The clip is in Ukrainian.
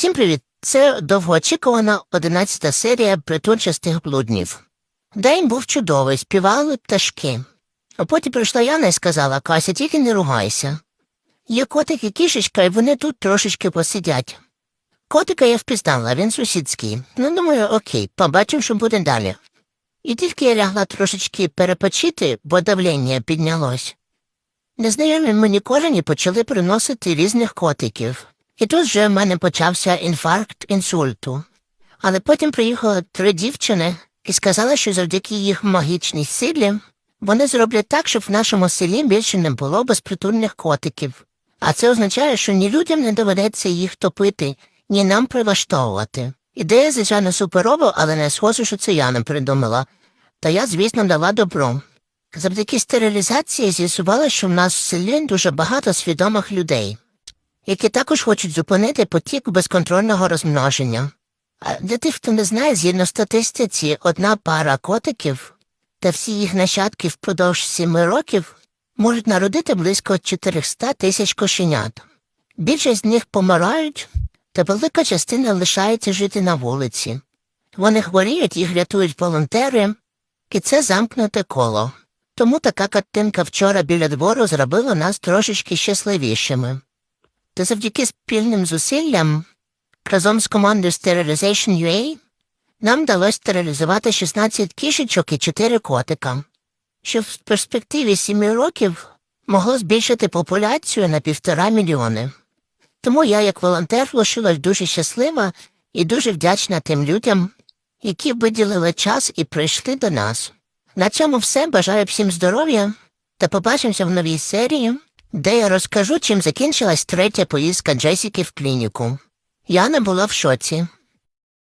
Всім привіт! Це довгоочікувана одинадцята серія притульчастих блуднів. День був чудовий, співали пташки. А потім прийшла Яна і сказала Кася, тільки не ругайся. Є котик і кішечка, і вони тут трошечки посидять. Котика я впізнала, він сусідський. Ну, думаю, окей, побачив, що буде далі. І тільки я лягла трошечки перепочити, бо давлення піднялось. Незнайомі мені кожені почали приносити різних котиків. І тут вже в мене почався інфаркт інсульту. Але потім приїхали три дівчини і сказали, що завдяки їх магічній силі вони зроблять так, щоб в нашому селі більше не було безпритульних котиків. А це означає, що ні людям не доведеться їх топити, ні нам прилаштовувати. Ідея, звичайно, суперова, але не схоже, що це я не придумала. Та я, звісно, дала добро. Завдяки стерилізації з'ясувала, що в нас в селі дуже багато свідомих людей які також хочуть зупинити потік безконтрольного розмноження. А для тих, хто не знає, згідно статистиці, одна пара котиків та всі їх нащадки впродовж сіми років можуть народити близько 400 тисяч кошенят. Більшість з них помирають, та велика частина лишається жити на вулиці. Вони хворіють, їх рятують волонтери, і це замкнуте коло. Тому така картинка вчора біля двору зробила нас трошечки щасливішими. Та завдяки спільним зусиллям разом з командою Sterilization UA нам вдалося стерилізувати 16 кішечок і 4 котика, що в перспективі 7 років могло збільшити популяцію на півтора мільйони. Тому я, як волонтер, лишилась дуже щаслива і дуже вдячна тим людям, які виділили час і прийшли до нас. На цьому все. Бажаю всім здоров'я та побачимося в новій серії де я розкажу, чим закінчилась третя поїздка Джесіки в клініку. Яна була в шоці.